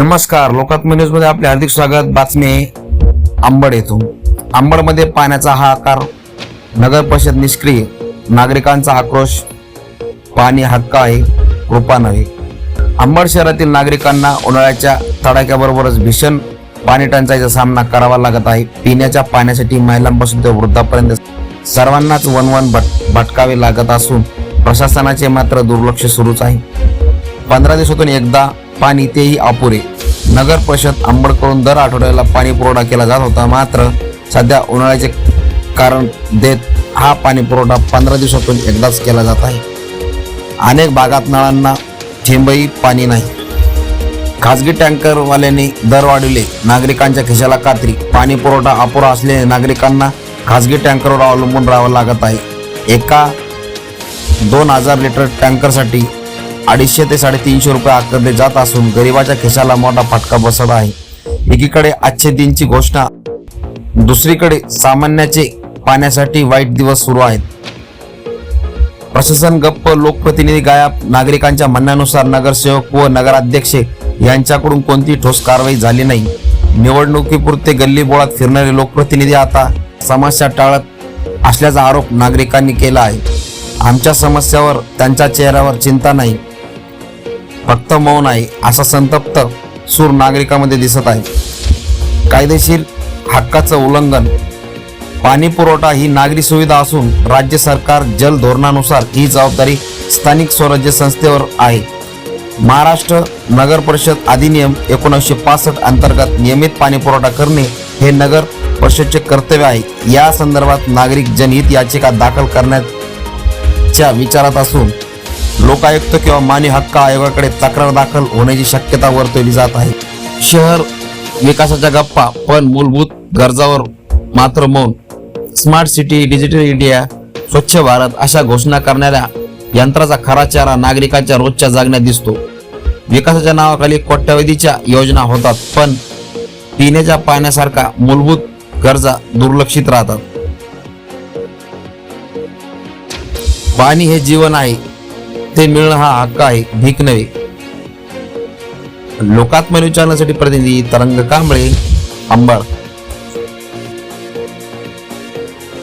नमस्कार. लोकात्म न्यूजमध्ये आपले हार्दिक स्वागत. बातमी आहे आंबड येथून. आंबडमध्ये पाण्याचा हाहाकार. नगर परिषद निष्क्रिय. नागरिकांचा आक्रोश. पाणी हक्क आहे. कृपा नव्हे. आंबड शहरातील नागरिकांना उन्हाळ्याच्या तडाख्याबरोबरच भीषण पाणी टंचाईचा सामना करावा लागत आहे. पिण्याच्या पाण्यासाठी महिलांपासून ते वृद्धापर्यंत सर्वांनाच वनवन भट भटकावे लागत असून प्रशासनाचे मात्र दुर्लक्ष सुरूच आहे. पंधरा दिवसातून एकदा पाणी तेही अपुरे. नगर परिषद आंबडकडून दर आठवड्याला पाणी पुरवठा केला जात होता. मात्र सध्या उन्हाळ्याचे कारण देत हा पाणी पुरवठा पंधरा दिवसातून एकदाच केला जात आहे. अनेक भागात नळांना थेंबही पाणी नाही. खाजगी टँकरवाल्यांनी दर वाढविले. नागरिकांच्या खिशाला कात्री. पाणी पुरवठा अपुरा असल्याने नागरिकांना खाजगी टँकरवर अवलंबून राहावं लागत आहे. एका दोन हजार लिटर टँकरसाठी अडीचशे ते साडेतीनशे रुपये आकारले जात असून गरिबाच्या खिशाला मोठा फटका बसत आहे. एकीकडे आजचे दिनची घोषणा दुसरीकडे सामान्याचे पाण्यासाठी वाईट दिवस सुरू आहेत. प्रशासन गप्प लोकप्रतिनिधी गायब नागरिकांच्या म्हणण्यानुसार नगरसेवक व नगराध्यक्ष यांच्याकडून कोणती ठोस कारवाई झाली नाही. निवडणुकीपुरते गल्ली बोळात फिरणारे लोकप्रतिनिधी आता समस्या टाळत असल्याचा आरोप नागरिकांनी केला आहे. आमच्या समस्यावर त्यांच्या चेहऱ्यावर चिंता नाही. फक्त मौन आहे असा संतप्त सूर नागरिकांमध्ये दिसत आहे. कायदेशीर हक्काचं उल्लंघन पाणी पुरवठा ही नागरी सुविधा असून राज्य सरकार जल धोरणानुसार ही जबाबदारी स्थानिक स्वराज्य संस्थेवर आहे. महाराष्ट्र नगर परिषद अधिनियम एकोणीसशे पासष्ट अंतर्गत नियमित पाणी पुरवठा करणे हे नगर परिषदचे कर्तव्य आहे. या संदर्भात नागरिक जनहित याचिका दाखल करण्याच्या विचारात असून लोकायुक्त किंवा मानवी हक्क आयोगाकडे तक्रार दाखल होण्याची शक्यता वर्तवली जात आहे. शहर विकासाच्या गप्पा पण मूलभूत गरजावर मात्र मौन. स्मार्ट सिटी डिजिटल इंडिया स्वच्छ भारत अशा घोषणा करणाऱ्या यंत्राचा खरा चेहरा नागरिकांच्या रोजच्या जागण्यात दिसतो. विकासाच्या नावाखाली कोट्यावधीच्या योजना होतात पण पिण्याच्या पाण्यासारखा मूलभूत गरजा दुर्लक्षित राहतात. पाणी हे जीवन आहे ते मिळणं हा हक्क आहे भीक नव्हे. लोकात्मन विचारण्यासाठी प्रतिनिधी तरंग कांबळे अंबड